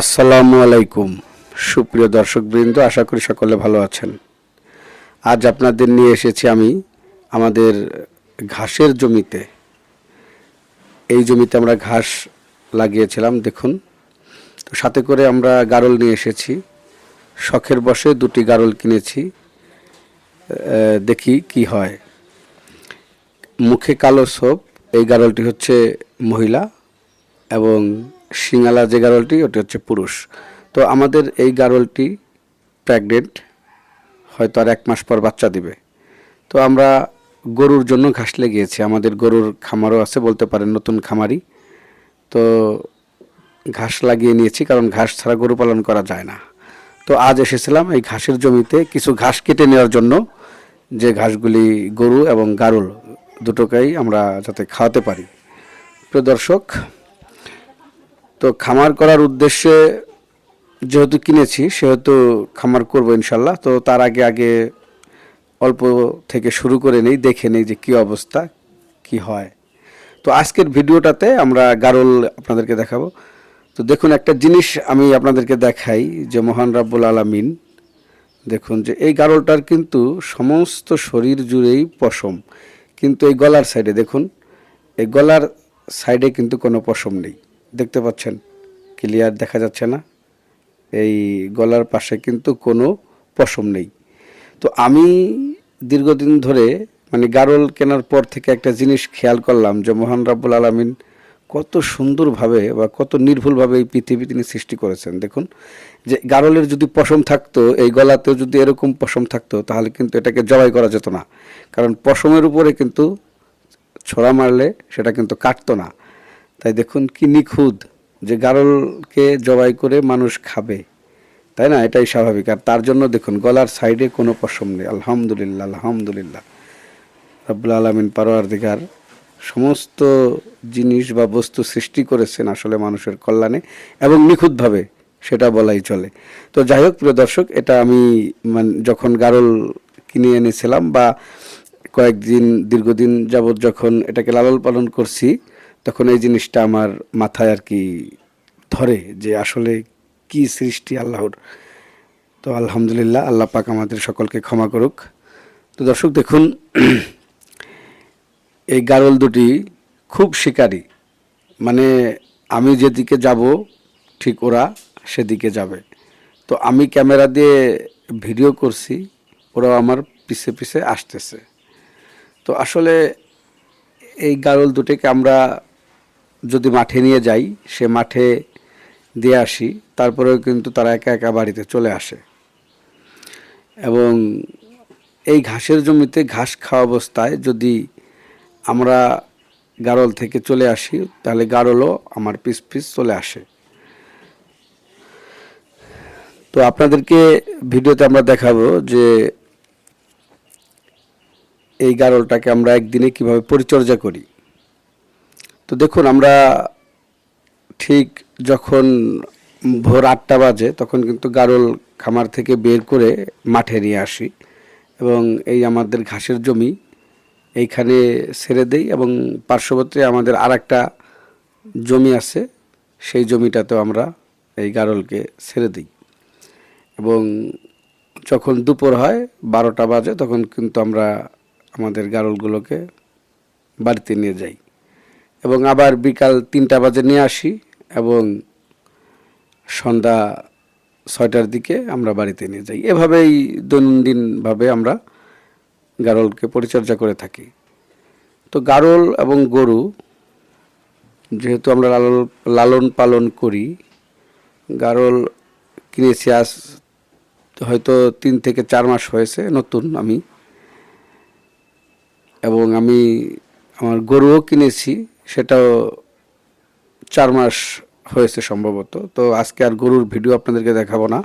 আসসালামু আলাইকুম। সুপ্রিয় দর্শকবৃন্দ, আশা করি সকলে ভালো আছেন। আজ আপনাদের নিয়ে এসেছি আমি আমাদের ঘাসের জমিতে। এই জমিতে আমরা ঘাস লাগিয়েছিলাম, দেখুন। তো সাথে করে আমরা গারল নিয়ে এসেছি। শখের বসে দুটি গারল কিনেছি। দেখি কি হয়। মুখে কালো সোপ এই গারলটি হচ্ছে মহিলা এবং সিঙ্গালা যে গারলটি ওটি হচ্ছে পুরুষ। তো আমাদের এই গারলটি প্রেগনেন্ট হয়তো আর এক মাস পর বাচ্চা দিবে। তো আমরা গরুর জন্য ঘাস লেগিয়েছি আমাদের গরুর খামারও আছে, বলতে পারেন নতুন খামারি তো ঘাস লাগিয়ে নিয়েছি, কারণ ঘাস ছাড়া গরু পালন করা যায় না। তো আজ এসেছিলাম এই ঘাসের জমিতে কিছু ঘাস কেটে নেওয়ার জন্য। যে ঘাসগুলি গরু এবং গারুল দুটোকেই আমরা যাতে খাওয়াতে পারি। প্রিয় দর্শক তো খামার করার উদ্দেশ্যে যেহেতু কিনেছি, সেহেতু খামার করব ইনশাল্লাহ। তো তার আগে আগে অল্প থেকে শুরু করে নেই, দেখে নেই যে কি অবস্থা, কি হয়। তো আজকের ভিডিওটাতে আমরা গারল আপনাদেরকে দেখাবো। তো দেখুন, একটা জিনিস আমি আপনাদেরকে দেখাই যে মহান রাব্বুল আলামিন, দেখুন যে এই গারলটার কিন্তু সমস্ত শরীর জুড়েই পশম। কিন্তু এই গলার সাইডে, দেখুন, এই গলার সাইডে কিন্তু কোনো পশম নেই। দেখতে পাচ্ছেন ক্লিয়ার দেখা যাচ্ছে না। এই গলার পাশে কিন্তু কোনো পশম নেই। তো আমি দীর্ঘদিন ধরে মানে গারল কেনার পর থেকে একটা জিনিস খেয়াল করলাম যে, মহান রাব্বুল আলামিন কত সুন্দরভাবে বা কত নির্ভুলভাবে এই পৃথিবী তিনি সৃষ্টি করেছেন। দেখুন, যে গারলের যদি পশম থাকতো, এই গলাতেও যদি এরকম পশম থাকতো, তাহলে কিন্তু এটাকে জবাই করা যেত না। কারণ পশমের উপরে কিন্তু ছোড়া মারলে সেটা কিন্তু কাটতো না। তাই দেখুন কি নিখুঁত যে গারলকে জবাই করে মানুষ খাবে। তাই না? এটাই স্বাভাবিক। আর তার জন্য দেখুন, গলার সাইডে কোনো পশম নেই। আলহামদুলিল্লাহ আলহামদুলিল্লাহ। রব্বুল আলমিন পারোয়ার দিঘার সমস্ত জিনিস বা বস্তু সৃষ্টি করেছেন আসলে মানুষের কল্যাণে এবং নিখুঁতভাবে সেটা বলাই চলে। তো যাই হোক, প্রিয় দর্শক, এটা আমি মানে যখন গারল কিনে এনেছিলাম বা কয়েকদিন, দীর্ঘদিন যাবৎ যখন এটাকে লালন পালন করছি তখন এই জিনিসটা আমার মাথায় আর কি ধরে যে আসলে কি সৃষ্টি আল্লাহর। তো আলহামদুলিল্লাহ আল্লাহ পাক আমাদের সকলকে ক্ষমা করুক। তো দর্শক দেখুন, এই গারল দুটি খুব শিকারী। মানে আমি যেদিকে যাব, ঠিক ওরা সেদিকে যাবে। তো আমি ক্যামেরা দিয়ে ভিডিও করছি, ওরাও আমার পিছে পিছে আসতেছে। তো আসলে এই গারল দুটিকে আমরা যদি মাঠে নিয়ে যাই, সে মাঠে দিয়ে আসি, তারপরেও কিন্তু তারা একা একা বাড়িতে চলে আসে। এবং এই ঘাসের জমিতে ঘাস খাওয়া অবস্থায় যদি আমরা গারল থেকে চলে আসি, তাহলে গারলও আমার পিস পিস চলে আসে। তো আপনাদেরকে ভিডিওতে আমরা দেখাবো যে এই গারলটাকে আমরা একদিনে কীভাবে পরিচর্যা করি। তো দেখুন, আমরা ঠিক যখন ভোর আটটা বাজে, তখন কিন্তু গারল খামার থেকে বের করে মাঠে নিয়ে আসি এবং এই আমাদের ঘাসের জমি এইখানে ছেড়ে দেই এবং পার্শ্ববর্তী আমাদের আর একটা জমি আছে, সেই জমিটাতেও আমরা এই গারলকে ছেড়ে দিই। এবং যখন দুপুর হয়, বারোটা বাজে, তখন কিন্তু আমরা আমাদের গারলগুলোকে বাড়িতে নিয়ে যাই। এবং আবার বিকাল তিনটা বাজে নিয়ে আসি এবং সন্ধ্যা ছয়টার দিকে আমরা বাড়িতে নিয়ে যাই। এভাবেই দৈনন্দিনভাবে আমরা গারলকে পরিচর্যা করে থাকি। তো গারল এবং গরু, যেহেতু আমরা লালন লালন পালন করি, গারল কিনেছি আজ হয়তো তিন থেকে চার মাস হয়েছে, নতুন আমি। এবং আমি আমার গরুও কিনেছি। সেটাও চার মাস হয়েছে সম্ভবত। তো আজকে আর গরুর ভিডিও আপনাদেরকে দেখাবো না।